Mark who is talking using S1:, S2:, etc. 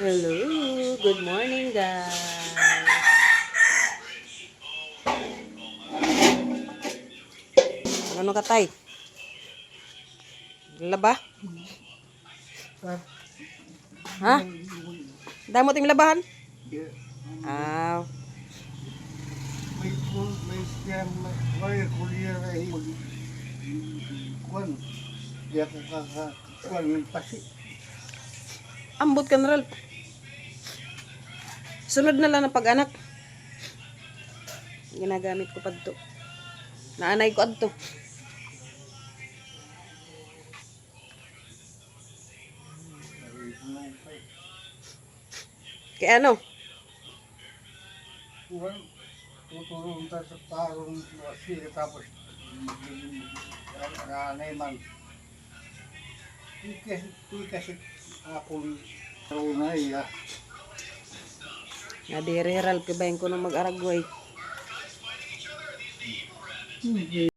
S1: Hello, good morning guys. Ano ka tay? Laba? Ha? Damo ting labahan? Ah,
S2: May may siya may kuliya na mag kwan. Di ako kakakuan ng pasi.
S1: Ambot ka na. Sunod na lang ang pag-anak. Ginagamit ko pa to. Naanay ko adto. Kaya ano?
S2: Kwan, tutulong tayo sa tarong wasi tapos nanay man. Hindi kasi, kasi akong runay ah.
S1: Nadiri ral kibayin ko nung mag-aragway.